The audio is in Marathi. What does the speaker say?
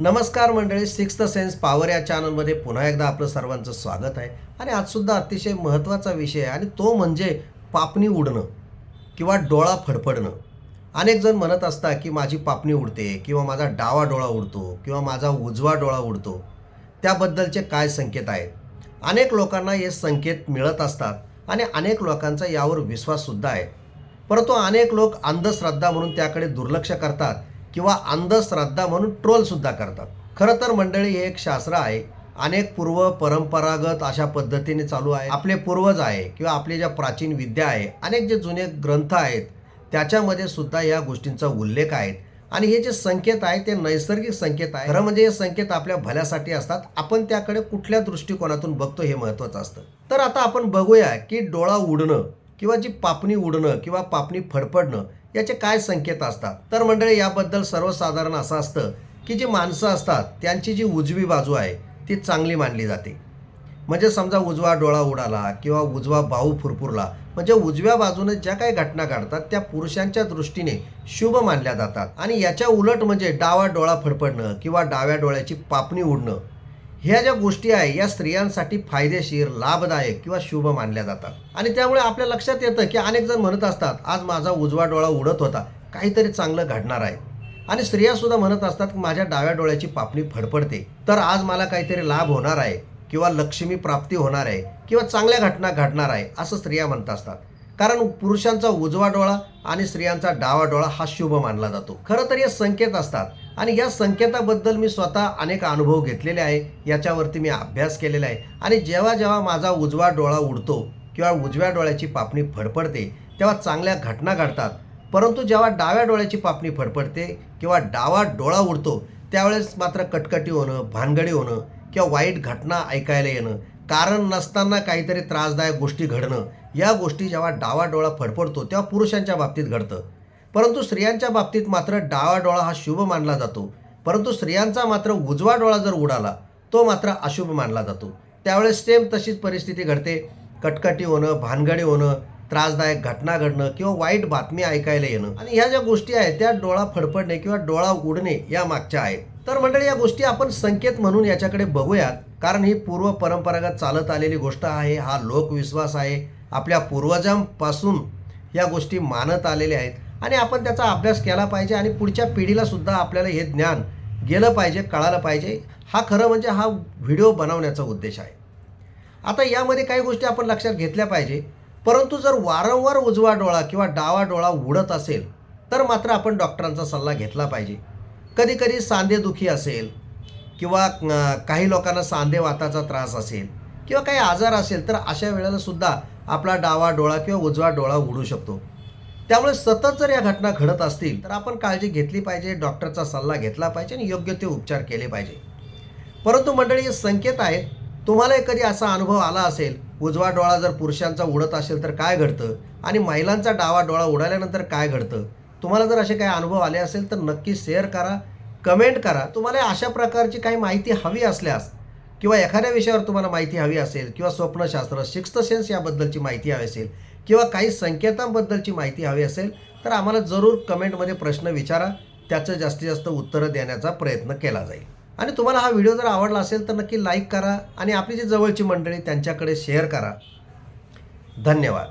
नमस्कार मंडळी सिक्स सेन्स पॉवर या चॅनलमध्ये पुन्हा एकदा आपलं सर्वांचं स्वागत आहे. आणि आजसुद्धा अतिशय महत्त्वाचा विषय आहे आणि तो म्हणजे पापणी उडणं किंवा डोळा फडफडणं. अनेक जण म्हणत असतात की माझी पापणी उडते किंवा माझा डावा डोळा उडतो किंवा माझा उजवा डोळा उडतो. त्याबद्दलचे काय संकेत आहेत? अनेक लोकांना हे संकेत मिळत असतात आणि अनेक लोकांचा यावर विश्वाससुद्धा आहे. परंतु अनेक लोक अंधश्रद्धा म्हणून त्याकडे दुर्लक्ष करतात किंवा अंधश्रद्धा म्हणून ट्रोलसुद्धा करतात. खरं तर मंडळी हे एक शास्त्र आहे. अनेक पूर्व परंपरागत अशा पद्धतीने चालू आहे. आपले पूर्वज आहे किंवा आपले ज्या प्राचीन विद्या आहे अनेक जे जुने ग्रंथ आहेत त्याच्यामध्ये सुद्धा या गोष्टींचा उल्लेख आहे. आणि हे जे संकेत आहे ते नैसर्गिक संकेत आहे. खरं म्हणजे हे संकेत आपल्या भल्यासाठी असतात. आपण त्याकडे कुठल्या दृष्टिकोनातून बघतो हे महत्त्वाचं असतं. तर आता आपण बघूया की डोळा उडणं किंवा जी पापणी उडणं किंवा पापणी फडफडणं याचे काय संकेत असतात? तर मंडळी याबद्दल सर्वसाधारण असं असतं की जी माणसं असतात त्यांची जी उजवी बाजू आहे ती चांगली मानली जाते. म्हणजे समजा उजवा डोळा उडाला किंवा उजवा बाहू फुरफुरला म्हणजे उजव्या बाजूने ज्या काही घटना घडतात त्या पुरुषांच्या दृष्टीने शुभ मानल्या जातात. आणि याच्या उलट म्हणजे डावा डोळा फडफडणं किंवा डाव्या डोळ्याची पापणी उडणं ह्या ज्या गोष्टी आहे या स्त्रियांसाठी फायदेशीर लाभदायक किंवा शुभ मानल्या जातात. आणि त्यामुळे आपल्या लक्षात येतं की अनेक जण म्हणत असतात आज माझा उजवा डोळा उडत होता. काहीतरी चांगलं घडणार आहे. आणि स्त्रियासुद्धा म्हणत असतात की माझ्या डाव्या डोळ्याची पापणी फडफडते. तर आज मला काहीतरी लाभ होणार आहे किंवा लक्ष्मी प्राप्ती होणार आहे किंवा चांगल्या घटना घडणार आहे असं स्त्रिया म्हणत असतात. कारण पुरुषांचा उजवा डोळा आणि स्त्रियांचा डावा डोळा हा शुभ मानला जातो. खरं तर हे संकेत असतात आणि या संकेताबद्दल मी स्वतः अनेक अनुभव घेतलेले आहे याच्यावरती मी अभ्यास केलेला आहे. आणि जेव्हा जेव्हा माझा उजवा डोळा उडतो किंवा उजव्या डोळ्याची पापणी फडफडते तेव्हा चांगल्या घटना घडतात. परंतु जेव्हा डाव्या डोळ्याची पापणी फडफडते किंवा डावा डोळा उडतो त्यावेळेस मात्र कटकटी होणं भानगडी होणं किंवा वाईट घटना ऐकायला येणं कारण नसताना काहीतरी त्रासदायक गोष्टी घडणं या गोष्टी जेव्हा डावा डोळा फडफडतो तेव्हा पुरुषांच्या बाबतीत घडतं. परंतु स्त्रियांच्या बाबतीत मात्र डावा डोळा हा शुभ मानला जातो. परंतु स्त्रियांचा मात्र उजवा डोळा जर उडाला तो मात्र अशुभ मानला जातो. त्यावेळेस सेम तशीच परिस्थिती घडते. कटकटी होणं भानगडी होणं त्रासदायक घटना घडणं किंवा वाईट बातमी ऐकायला येणं. आणि ह्या ज्या गोष्टी आहेत त्या डोळा फडफडणे किंवा डोळा उडणे या मागच्या आहेत. तर मंडळी या गोष्टी आपण संकेत म्हणून याच्याकडे बघूयात. कारण ही पूर्व परंपरागत चालत आलेली गोष्ट आहे हा लोकविश्वास आहे. आपल्या पूर्वजांपासून या गोष्टी मानत आलेल्या आहेत. आणि आपण त्याचा अभ्यास केला पाहिजे आणि पुढच्या पिढीलासुद्धा आपल्याला हे ज्ञान गेलं पाहिजे कळालं पाहिजे. हा खरं म्हणजे हा व्हिडिओ बनवण्याचा उद्देश आहे. आता यामध्ये काही गोष्टी आपण लक्षात घेतल्या पाहिजे. परंतु जर वारंवार उजवा डोळा किंवा डावा डोळा उडत असेल तर मात्र आपण डॉक्टरांचा सल्ला घेतला पाहिजे. कधीकधी सांधेदुखी असेल किंवा काही लोकांना सांधेवाताचा त्रास असेल किंवा काही आजार असेल तर अशा वेळेला सुद्धा आपला डावा डोळा किंवा उजवा डोळा उडू शकतो. त्यामुळे सतत जर या घटना घडत असतील तर आपण काळजी घेतली पाहिजे डॉक्टरचा सल्ला घेतला पाहिजे आणि योग्य ते उपचार केले पाहिजे. परंतु मंडळी हे संकेत आहेत. तुम्हाला कधी असा अनुभव आला असेल उजवा डोळा जर पुरुषांचा उडत असेल तर काय घडतं? आणि महिलांचा डावा डोळा उडाल्यानंतर काय घडतं? तुम्हाला जर असे काही अनुभव आले असेल तर नक्की शेअर करा. कमेंट करा. तुम्हाला अशा प्रकारची काही माहिती हवी असल्यास किंवा एखाद्या विषयावर तुम्हाला माहिती हवी असेल किंवा स्वप्नशास्त्र सिक्स्थ सेन्स याबद्दलची माहिती हवी असेल किंवा काही संकेतांबद्दलची माहिती हवी असेल तर आम्हाला जरूर कमेंटमध्ये प्रश्न विचारा. त्याचं जास्तीत जास्त उत्तरं देण्याचा प्रयत्न केला जाईल. आणि तुम्हाला हा व्हिडिओ जर आवडला असेल तर नक्की लाईक करा आणि आपली जी जवळची मंडळी त्यांच्याकडे शेअर करा. धन्यवाद.